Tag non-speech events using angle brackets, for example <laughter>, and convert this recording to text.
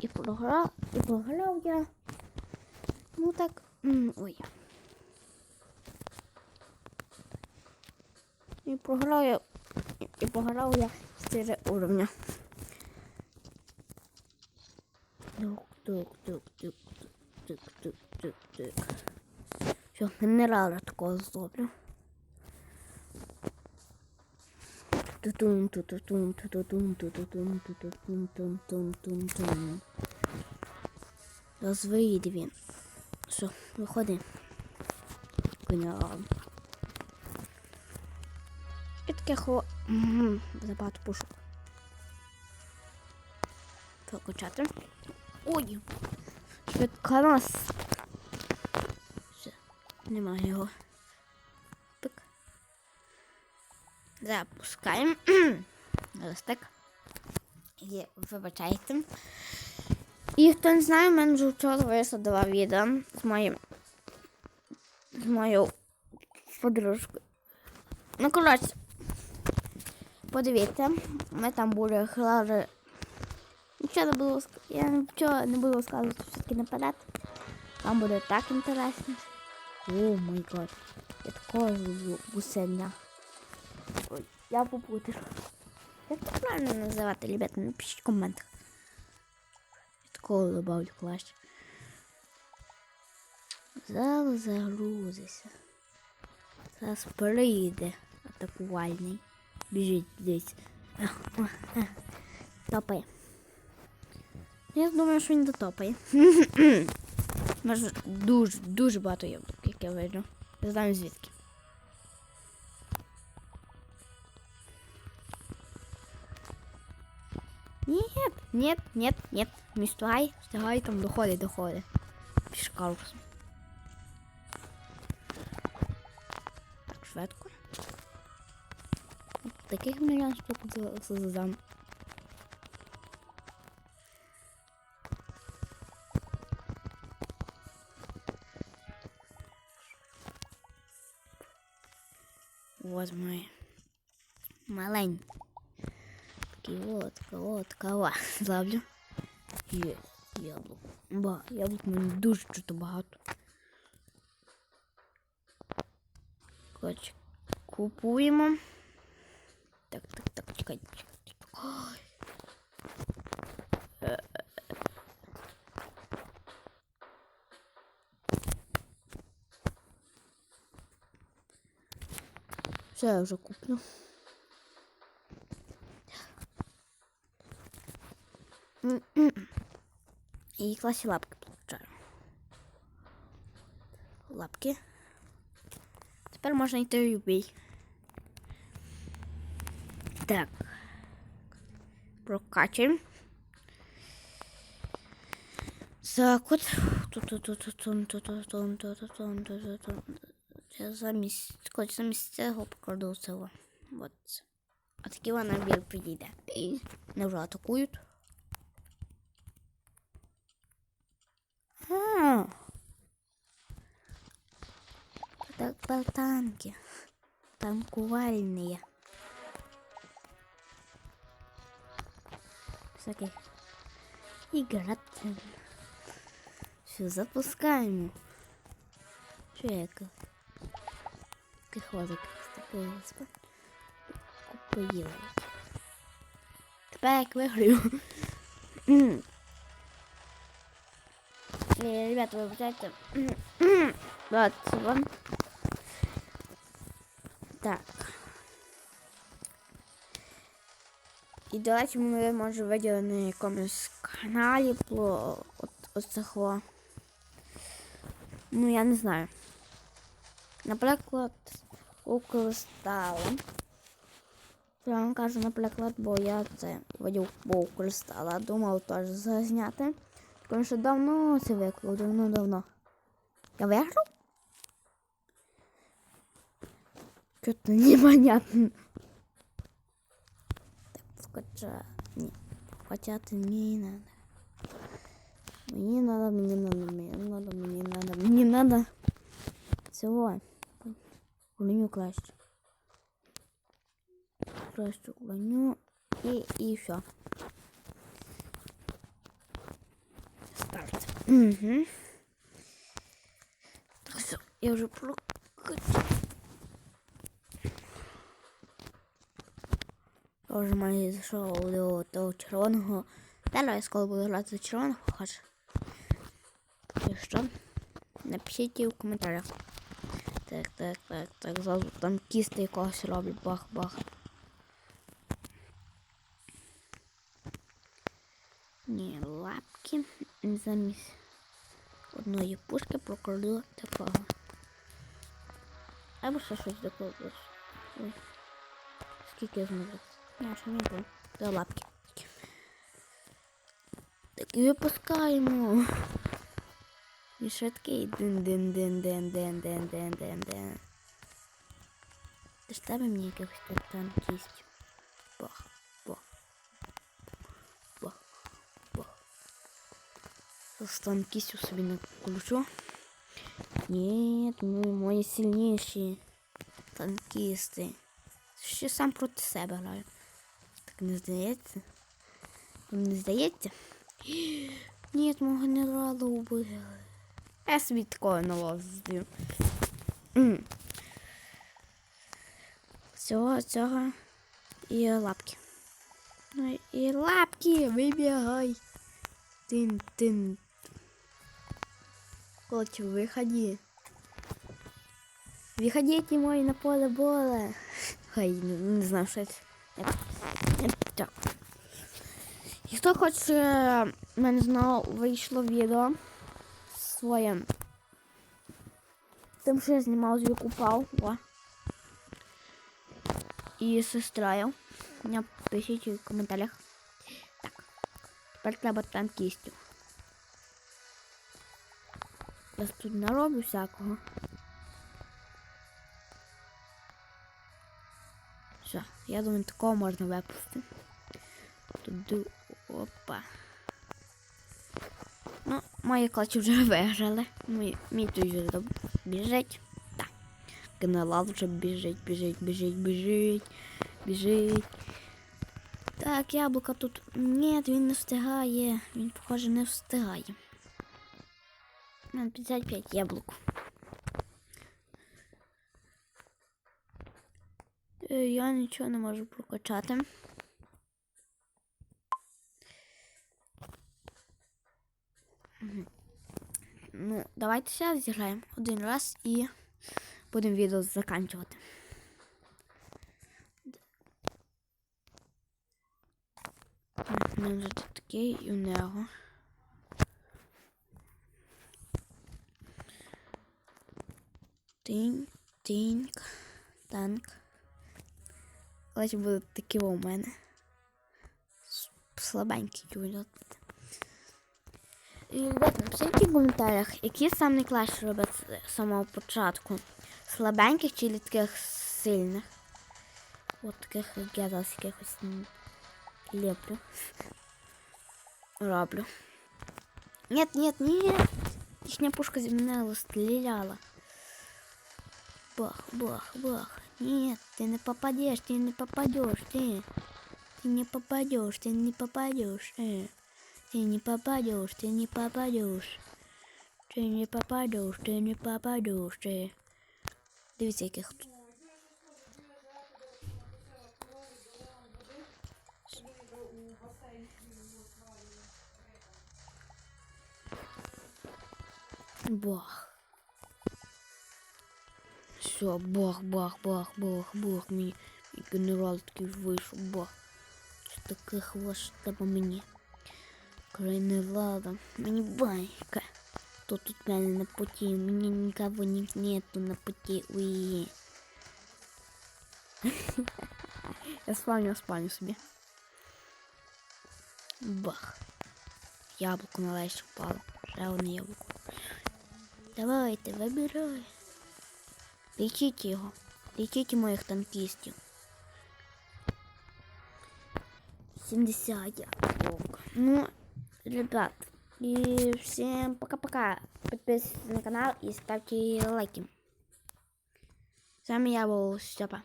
І програв, і програв я. Ну так. Ой. І програв я. І програв я 4 уровня. Тук, тук, тук, тук, тук, тук, тук, тук. Все, генерала такого зроблю. Зараз вийде він. Все, виходи. Генерал. І таке хо... Забагато пушок. Прокачати. Ой! Швидконос. Все, немає його. Запускаємо. <clears throat> Ось так. Є, вибачайте. І хто не знає, в мене вже вчора висадила відео з моїм з моєю подружкою. Ну, коротше, подивіться, ми там були грали. Нічого не було я нічого не буду сказати все-таки наперед. Там буде так інтересно. О май гад. Я такого гусеня. Я попутав. Як це правильно називати, ребята? Напишіть в коментах. Я такого добавлю клас. Зараз загрузиться. Зараз прийде атакувальний. Біжить десь. <laughs> Топає. Я думаю, що він дотопає. Може <laughs> дуже, дуже багато яблук, як я виджу. Не знаю звідки. Нет, нет, нет, нет. Не встигай, встигай, там доходить, доходить. Пішкалус. Так, швидко. Таких мільйон штук задам. Ось мої маленькі. Такі от, от, кава. <laughs> Зловлю. Є, яблук. Ба, яблук в мене дуже чути багато. Коротше, купуємо. Так, так, так, чекай, чекай. чекай. Ой. Все, я вже куплю. І класі лапки получаю. Лапки. Тепер можна йти в бій. Так. Прокачуємо. Так, от. Я замість, хоч замість цього покладу цього. От. А такі вона бій підійде. І не вже атакують. Так, болтанки. Танкувальные. Всяких играть. Все, запускаем. Как? Кихозик такою купою. Тепер як. М. Е, Ребята, вибачайте. Вот вам. Так. І, до речі, ми може виділи на якомусь каналі про от, оцього. Ну, я не знаю. Наприклад, у кристала. Я вам кажу, наприклад, бо я це видів по кристала. Думав теж зазняти. Що давно це виклав, давно-давно. Я виграв? Что-то непонятно. Так, скача... Не, скачати не надо. Мне надо, мне надо, мне надо, мне надо, мне надо. Всего. Уроню класть. Класть уроню. И, и все. Угу. Так, все, я вже прокачав. Я вже майже до того червоного. Я скоро буду грати за червоного, хоч. І що? Напишіть в коментарях. Так, так, так, так, зразу там кісти якогось роблю, бах-бах. Ні, лапки замість одної пушки прокладу такого. Або ще щось докладеш. Скільки зможу? Я ще не буду. До лапки. Так і випускаємо. І швидкий дин-дин-дин-дин-дин-дин-дин-дин. Ти ж тебе мені якихось там кість. Бах. Зараз там кістю собі накручу. Ні, ну мої сильніші танкісти. Ще сам проти себе граю. Так не здається. Не здається? <gasps> Ні, мого генерала убили. Я собі такого нового зроблю. Цього, цього і лапки. Ну і лапки, вибігай. Тин, тин. Короче, выходи. Выходите мой на поле боя. Хай, не, не знаю, що це. Нет. Нет, так. І хто хоче, в мене знову вийшло відео своє. Тим, що я знімав з Викупав. О. І сестрою. Мене пишіть в коментарях. Так. Тепер треба там кістю. Я тут нароблю всякого. Все, я думаю, такого можна випустити. Туди. Опа. Ну, мої клачі вже виграли. Мій, мій тут вже біжить. Так. Генерал вже біжить, біжить, біжить, біжить, біжить. Так, яблуко тут. Ні, він не встигає. Він, похоже, не встигає. У мене 55 яблук. Е, Я нічого не можу прокачати. Ну, давайте зараз зіграємо один раз і будемо відео заканчувати. Мене вже такий і у нього. Тинь, тиньк, танк. Ось будуть такі у мене. С- Слабенькі будуть. І, ребят, напишіть в коментарях, які сам найкраще робить з самого початку. Слабеньких чи таких сильних. От таких, як я зараз якихось м, ліплю. Роблю. Нет, нет, нет. Їхня пушка зі мене стріляла. Бах, бах, бах. Нет, ты не попадешь, ты не попадешь, ты. Ты не попадешь, ты не попадешь, э. Ты не попадешь, ты не попадешь. Ты не попадешь, ты не попадешь, ты. Дивіться, яких тут. Бах. Все, бах, бах, бах, бах, бах. Мені генерал такий вышел, бах. что такое хвоста по мне, Край не лада. Байка. Кто тут мене на пути? У меня никого не, нету на пути. Уи. <laughs> Я спавню, спавню себе. Бах. Яблоко на лайс упало. Жалко на яблоко. давай, ты выбирай. Лічіть його. Лічіть моїх танкістів. 70 ок. Ну, ребят, и всем пока-пока. Подписывайтесь на канал и ставьте лайки. С вами я был Степа.